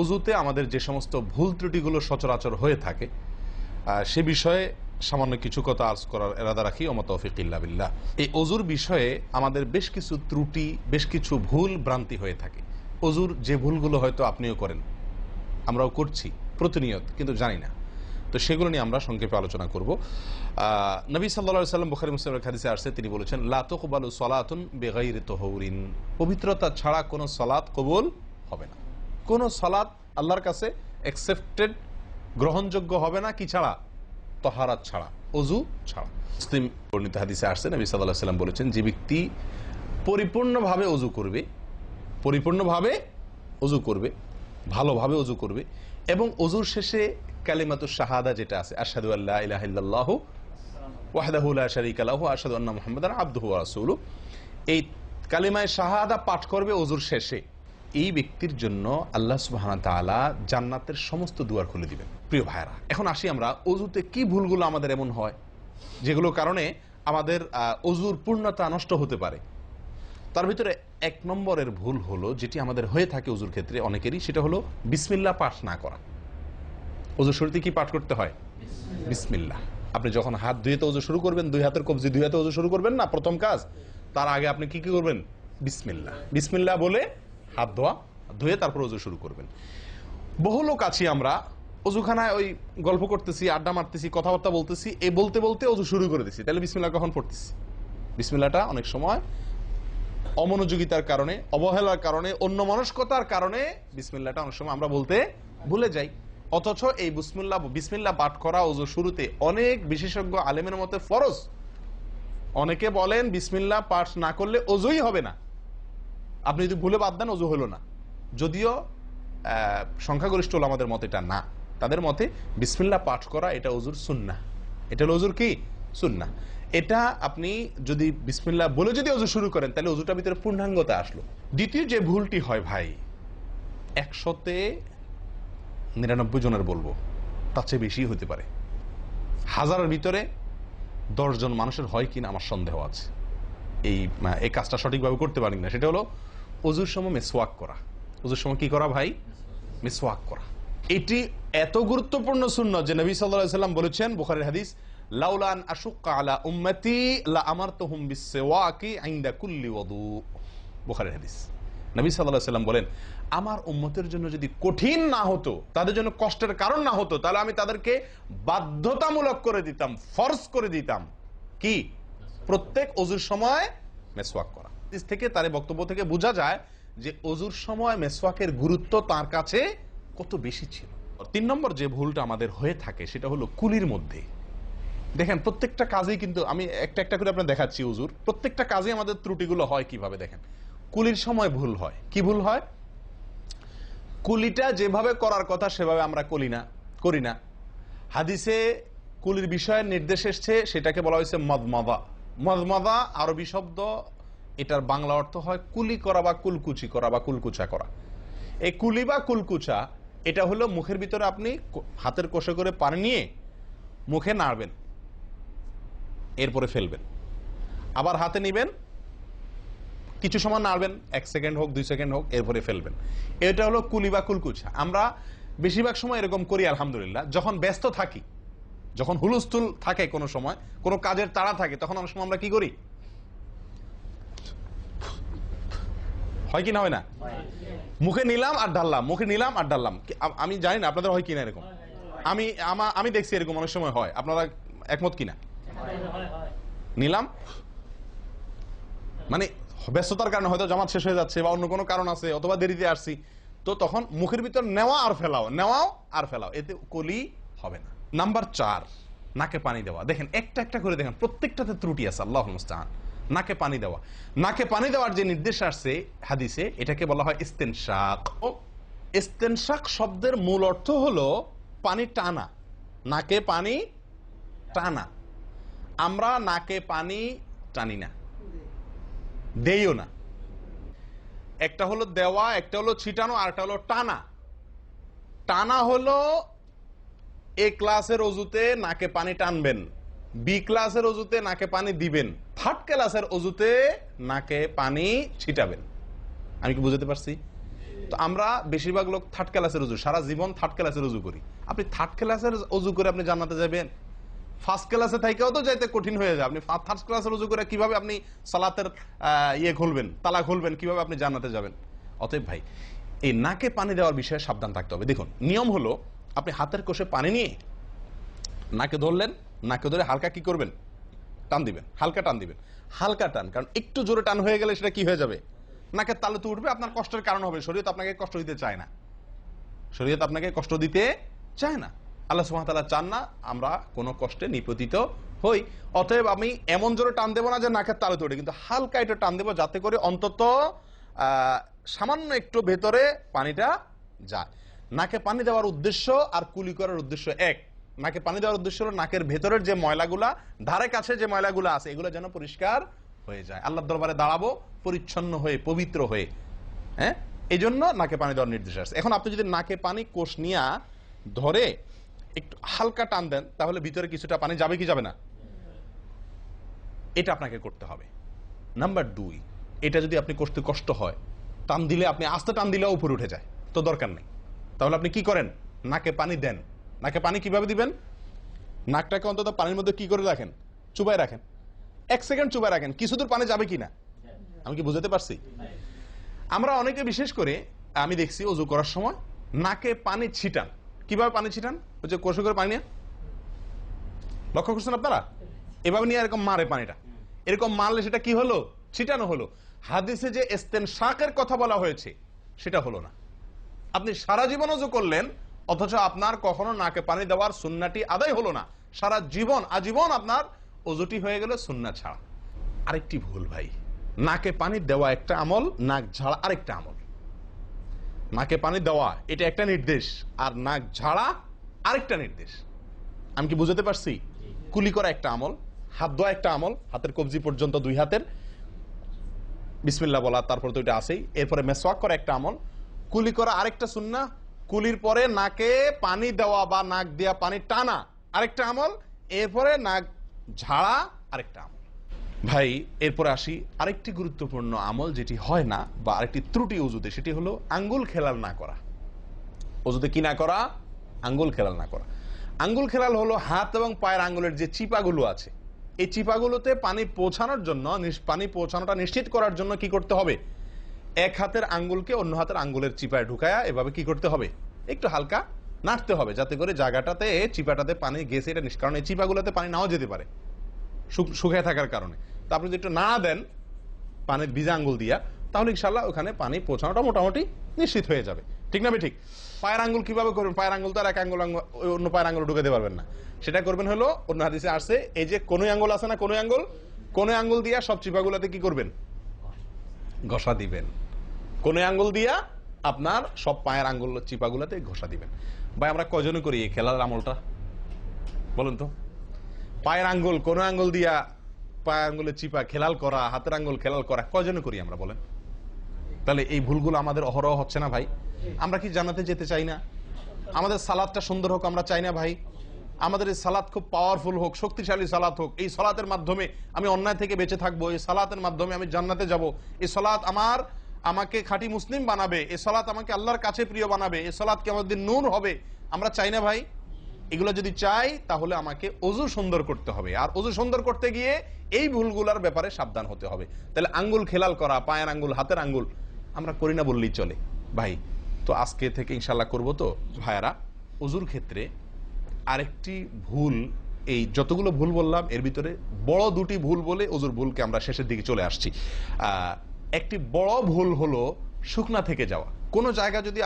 অজুতে আমাদের যে সমস্ত ভুল ত্রুটিগুলো সচরাচর হয়ে থাকে সে বিষয়ে সামান্য কিছু কথা আর্জ করার এরাদা রাখি অমত বিল্লাহ। এই অজুর বিষয়ে আমাদের বেশ কিছু ত্রুটি, বেশ কিছু ভুল ভ্রান্তি হয়ে থাকে। অজুর যে ভুলগুলো হয়তো আপনিও করেন, আমরাও করছি, প্রতিনিয়ত, কিন্তু জানি না। তো সেগুলো নিয়ে আমরা সংক্ষেপে আলোচনা করব। নবী সাল্লা সাল্লাম বুখারি মুসলিমের খাদিসে আসছে, তিনি বলেছেন লাতকবালু সলাতুন বেগাইর তহরিন। পবিত্রতা ছাড়া কোনো সলাৎ কবুল হবে না। কোনো সলাৎ আল্লাহর কাছে অ্যাকসেপ্টেড গ্রহণযোগ্য হবে না কি ছাড়া? তহারাত ছাড়া, অজু ছাড়া। মুসলিম বর্ণিত হাদিসে আসছে, নবী সাল্লাহ সাল্লাম বলেছেন, যে ব্যক্তি পরিপূর্ণভাবে অজু করবে, পরিপূর্ণভাবে অজু করবে, ভালোভাবে অজু করবে, এবং অজুর শেষে কালিমাতুর শাহাদা যেটা আছে আসাদু আল্লাহ ইলাহ ওয়াহদাহু লা শারীকা লাহু আশহাদু আন্না মুহাম্মাদান আবদুহু ওয়া এই কালিমায় শাহাদা পাঠ করবে অজুর শেষে। এই ব্যক্তির জন্য আল্লাহ সুবহানাহু ওয়া তাআলা জান্নাতের সমস্ত দুয়ার খুলে দিবেন। প্রিয় ভাইরা এখন আসি আমরা অজুতে কি ভুলগুলো আমাদের এমন হয় যেগুলো কারণে আমাদের অজুর পূর্ণতা নষ্ট হতে পারে। তার ভিতরে এক নম্বরের ভুল হলো যেটি আমাদের হয়ে থাকে অজুর ক্ষেত্রে অনেকেরই সেটা হলো বিসমিল্লা পাঠ না করা। অজুর শুরুতে কি পাঠ করতে হয়? বিসমিল্লাহ। আপনি যখন হাত ধুয়ে তো অজু শুরু করবেন দুই হাতের কবজি দুই হাতে অজু শুরু করবেন না প্রথম কাজ তার আগে আপনি কি কি করবেন? বিসমিল্লাহ। বিসমিল্লাহ বলে হাত ধোয়া, ধুয়ে তারপর অজু শুরু করবেন। বহু লোক আছি আমরা অজুখানায় ওই গল্প করতেছি, আড্ডা মারতেছি, কথাবার্তা বলতেছি এই বলতে বলতে অজু শুরু করে দিছি। তাহলে বিসমিল্লাহ কখন পড়তেছি? বিসমিল্লাহটা অনেক সময় অমনোযোগিতার কারণে, অবহেলার কারণে অন্য মনস্কতার কারণে বিসমিল্লাটা অনেক সময় আমরা বলতে ভুলে যাই। অথচ এই বিসমিল্লা বিসমিল্লা পাঠ করা ওজু শুরুতে অনেক বিশেষজ্ঞ আলেমের মতে ফরজ। অনেকে বলেন বিসমিল্লা পাঠ না করলে অজুই হবে না। আপনি যদি ভুলে বাদ দেন, অজু হলো না। যদিও সংখ্যাগরিষ্ঠ আমাদের মতে এটা না। তাদের মতে বিসমিল্লা পাঠ করা এটা অজুর সুন্না এটা হলো অজুর কি? সুন্না এটা আপনি যদি বিসমিল্লা বলে যদি অজু শুরু করেন, তাহলে অজুটার ভিতরে পূর্ণাঙ্গতা আসলো। দ্বিতীয় যে ভুলটি হয় ভাই, একশোতে নিরানব্বই জনের বলব। তার চেয়ে বেশি হতে পারে। হাজারের ভিতরে দশজন মানুষের হয় কিনা আমার সন্দেহ আছে। এই এই কাজটা সঠিকভাবে করতে পারি না সেটা হলো অজুর সময় মেসওয়াক করা। অজুর সময় কি করা ভাই? মেসওয়াক করা। এটি এত গুরুত্বপূর্ণ শূন্য যে নবী সাল্লাল্লাহু সাল্লাম বলেছেন, বুখারীর হাদিস লাউলান আশুক্কা আলা উম্মতি, লা আমারতুহুম বিসওয়াকি ইনদা কুল্লি ওযু বুখারীর হাদিস। নবী সাল্লাল্লাহু সাল্লাম বলেন, আমার উম্মতের জন্য যদি কঠিন না হতো, তাদের জন্য কষ্টের কারণ না হতো, তাহলে আমি তাদেরকে বাধ্যতামূলক করে দিতাম, ফর্স করে দিতাম। কি? প্রত্যেক অজুর সময় মেসওয়াক করা। হাদিস থেকে তার বক্তব্য থেকে বোঝা যায় যে অজুর সময় মেসওয়াকের গুরুত্ব তার কাছে কত বেশি ছিল। তিন নম্বর যে ভুলটা আমাদের হয়ে থাকে সেটা হলো কুলির মধ্যে। দেখেন, প্রত্যেকটা কাজেই কিন্তু আমি একটা একটা করে আপনার দেখাচ্ছি হুজুর প্রত্যেকটা কাজে আমাদের ত্রুটিগুলো হয় কীভাবে, দেখেন। কুলির সময় ভুল হয়। কি ভুল হয়? কুলিটা যেভাবে করার কথা সেভাবে আমরা করি না করি না। হাদিসে কুলির বিষয়ে নির্দেশ এসছে, সেটাকে বলা হয়েছে মদমাদা। মদমাদা আরবি শব্দ এটার বাংলা অর্থ হয় কুলি করা বা কুলকুচি করা বা কুলকুচা করা। এই কুলি বা কুলকুচা, এটা হলো মুখের ভিতরে আপনি হাতের কষে করে পানি নিয়ে মুখে নাড়বেন, এরপরে ফেলবেন। আবার হাতে নিবেন, কিছু সময় নাড়বেন, এক সেকেন্ড হোক, দুই সেকেন্ড হোক, এরপরে ফেলবেন। এটা হলো কুলি বা কুলকুচা। আমরা বেশিরভাগ সময় এরকম করি, আলহামদুলিল্লাহ। যখন ব্যস্ত থাকি, যখন হুলস্থুল থাকে কোনো সময়, কোনো কাজের তাড়া থাকে, তখন অনেক সময় আমরা কি করি? হয় কি না হয় না? মুখে নিলাম আর ঢাললাম, মুখে নিলাম আর ঢাললাম। আমি জানি না, আপনাদের হয় কিনা এরকম? আমি, আমা দেখছি এরকম অনেক সময় হয়। আপনারা একমত কিনা নিলাম? মানে ব্যস্ততার কারণে হয়তো জামাত শেষ হয়ে যাচ্ছে বা অন্য কোনো কারণ আছে অথবা দেরিতে আসছি। তো তখন মুখের ভিতর নেওয়া আর ফেলাও, নেওয়াও আর ফেলাও, এতে কলি হবে না। নাম্বার চার, নাকে পানি দেওয়া। দেখেন একটা একটা করে দেখেন, প্রত্যেকটাতে ত্রুটি আছে, আল্লাহ মুস্তাহান নাকে পানি দেওয়া। নাকে পানি দেওয়ার যে নির্দেশ আসছে হাদিসে, এটাকে বলা হয় ইস্তেনশাক। ইস্তেনশাক শব্দের মূল অর্থ হলো পানি টানা। নাকে পানি টানা। আমরা নাকে পানি টানি না। দেইও না। একটা হলো দেওয়া, একটা হলো ছিটানো, আর একটা হলো টানা। টানা হলো এ ক্লাসের অজুতে নাকে পানি টানবেন, বি ক্লাসের অজুতে নাকে পানি দিবেন। থার্ড ক্লাসের অজুতে নাকে পানি ছিটাবেন। আমি কি বুঝতে পারছি? তো আমরা বেশিরভাগ লোক থার্ড ক্লাসের উজু সারা জীবন থার্ড ক্লাসের উজু করি। আপনি থার্ড ক্লাসের উজু করে আপনি জানাতে যাবেন। ফার্স্ট ক্লাসে থাকেও তো যাইতে কঠিন হয়ে যায় আপনি থার্ড ক্লাসের উজু করে কীভাবে আপনি সালাতের ইয়ে খুলবেন, তালা খুলবেন, কীভাবে আপনি জানাতে যাবেন? অতএব ভাই, এই নাকে পানি দেওয়ার বিষয়ে সাবধান থাকতে হবে। দেখুন, নিয়ম হলো আপনি হাতের কোষে পানি নিয়ে নাকে ধরলেন, নাকে ধরে হালকা কি করবেন? টান দিবেন, হালকা টান দিবেন। হালকা টান, কারণ একটু জোরে টান হয়ে গেলে সেটা কি হয়ে যাবে? নাকের তালে তো উঠবে, আপনার কষ্টের কারণ হবে, শরীয়ত আপনাকে কষ্ট দিতে চায় না। শরীয়ত আপনাকে কষ্ট দিতে চায় না। আল্লাহ সুহামতাল্লাহ চান না আমরা কোনো কষ্টে নিপতিত হই। অতএব আমি এমন জোরে টান দেবো না যে নাকের তালে তোড়ে কিন্তু হালকা এটা টান দেবো যাতে করে অন্তত সামান্য একটু ভেতরে পানিটা যায়। নাকে পানি দেওয়ার উদ্দেশ্য আর কুলি করার উদ্দেশ্য এক। নাকে পানি দেওয়ার উদ্দেশ্য হলো নাকের ভেতরের যে ময়লাগুলা, ধারে কাছে যে ময়লাগুলো আছে, এগুলো যেন পরিষ্কার হয়ে যায়। আল্লাহর দরবারে দাঁড়াবো, পরিচ্ছন্ন হয়ে, পবিত্র হয়ে। হ্যাঁ? এই জন্য নাকে পানি দেওয়ার নির্দেশ আছে এখন আপনি যদি নাকে পানি কোষ নিয়া ধরে একটু হালকা টান দেন, তাহলে ভিতরে কিছুটা পানি যাবে কি যাবে না? এটা আপনাকে করতে হবে। নাম্বার দুই, এটা যদি আপনি করতে কষ্ট হয়, টান দিলে আপনি আস্তে টান দিলেও উপরে উঠে যায়। তো দরকার নেই। তাহলে আপনি কি করেন? নাকে পানি দেন। নাকে পানি কীভাবে দিবেন? নাকটাকে অন্তত পানির মধ্যে কি করে রাখেন? চুবাই রাখেন। এক সেকেন্ড চুবাই রাখেন, কিছু দূর পানি যাবে কিনা? আমি কি বুঝাতে পারছি? আমরা অনেকে বিশেষ করে, আমি দেখছি অজু করার সময় নাকে পানি ছিটান। কীভাবে পানি ছিটান? হচ্ছে কোষে করে পানি লক্ষ্য করছেন আপনারা? এভাবে নিয়ে এরকম মারে পানিটা। এরকম মারলে সেটা কি হলো? ছিটানো হলো। হাদিসে যে এস্তেন শাকের কথা বলা হয়েছে, সেটা হলো না। আপনি সারা জীবন অজু করলেন অথচ আপনার কখনো নাকে পানি দেওয়ার সুন্নাটি আদায় হলো না। সারা জীবন, আজীবন আপনার অজুটি হয়ে গেল সুন্না ছাড়া। আরেকটি ভুল ভাই, নাকে পানি দেওয়া একটা আমল, নাক ঝাড়া আরেকটা আমল। নাকে পানি দেওয়া, এটা একটা নির্দেশ, আর নাক ঝাড়া আরেকটা নির্দেশ। আমি কি বুঝাতে পারছি? কুলি করা একটা আমল, হাত ধোয়া একটা আমল, হাতের কবজি পর্যন্ত দুই হাতের। বিসমিল্লা বলা, তারপর তো এটা আসেই এরপরে মেসওয়াক করা একটা আমল, কুলি করা আরেকটা সুন্না কুলির পরে নাকে পানি দেওয়া বা নাক দেওয়া পানি টানা। আরেকটা আমল, এরপরে নাক ঝাড়া, আরেকটা আমল। ভাই, এরপরে আসি আরেকটি গুরুত্বপূর্ণ আমল যেটি হয় না বা আরেকটি ত্রুটি উজুতে সেটি হলো আঙ্গুল খেলাল না করা। অজুতে কি না করা? আঙ্গুল খেলাল না করা। আঙ্গুল খেলাল হলো হাত এবং পায়ের আঙ্গুলের যে চিপাগুলো আছে। এই চিপাগুলোতে পানি পৌঁছানোর জন্য পানি পৌঁছানোটা নিশ্চিত করার জন্য কি করতে হবে? এক হাতের আঙ্গুলকে অন্য হাতের আঙ্গুলের চিপায় ঢুকায়া এভাবে কি করতে হবে? একটু হালকা নাড়তে হবে যাতে করে জায়গাটাতে, চিপাটাতে পানি গেছে, এটা কারণ এই চিপাগুলোতে পানি নাও যেতে পারে শুক- শুকায় থাকার কারণে। তা আপনি যদি একটু না দেন পানির ভিজা আঙ্গুল দিয়া, তাহলে ইনশাল্লাহ ওখানে পানি পৌঁছানোটা মোটামুটি নিশ্চিত হয়ে যাবে। ঠিক না ঠিক। পায়ের আঙ্গুল কীভাবে করবেন? পায়ের আঙ্গুল তো আর এক আঙ্গুল আঙ্গুল- অন্য পায়ের আঙ্গুল ঢুকাতে পারবেন না। সেটা করবেন হলো, অন্য হাদিসে আসছে, এই যে কোনো আঙ্গুল আছে না কোনো আঙ্গুল কোনো আঙ্গুল দিয়া সব চিপাগুলোতে কি করবেন? ঘষা দিবেন। কোনো আঙ্গুল দিয়া আপনার সব পায়ের আঙ্গুল চিপাগুলোতে ঘষা দিবেন। ভাই, আমরা কজনে করি এই খেলার আমলটা? বলুন তো। পায়ের আঙ্গুল, কোন আঙ্গুল দিয়া পায়ের আঙ্গুলে চিপা খেলাল করা, হাতের আঙ্গুল খেলাল করা কজনে করি আমরা, বলেন। তাহলে এই ভুলগুলো আমাদের অহরহ হচ্ছে না, ভাই? আমরা কি জানাতে যেতে চাই না? আমাদের সালাদটা সুন্দর হোক, আমরা চাই না, ভাই। আমাদের এই সালাদ খুব পাওয়ারফুল হোক, শক্তিশালী সালাত হোক। এই সালাতের মাধ্যমে আমি অন্যায় থেকে বেঁচে থাকব, এই সালাতের মাধ্যমে আমি জান্নাতে যাব। এই সালাত আমার আমাকে খাঁটি মুসলিম বানাবে, এ সালাত আমাকে আল্লাহর কাছে প্রিয় বানাবে, এ সালাত কে আমাদের নূর হবে। আমরা চাই না ভাই? এগুলো যদি চাই, তাহলে আমাকে অজু সুন্দর করতে হবে। আর অজু সুন্দর করতে গিয়ে এই ভুলগুলোর ব্যাপারে সাবধান হতে হবে। তাহলে আঙ্গুল খেলাল করা, পায়ের আঙ্গুল, হাতের আঙ্গুল, আমরা করি না বললেই চলে। ভাই, তো আজকে থেকে ইনশাল্লাহ করব তো? ভাইয়ারা, অজুর ক্ষেত্রে আরেকটি ভুল, এই যতগুলো ভুল বললাম, এর ভিতরে বড় দুটি ভুল বলে অজুর ভুলকে আমরা শেষের দিকে চলে আসছি। একটি বড় ভুল হলো শুকনা থেকে যাওয়া। কোনো জায়গা যদি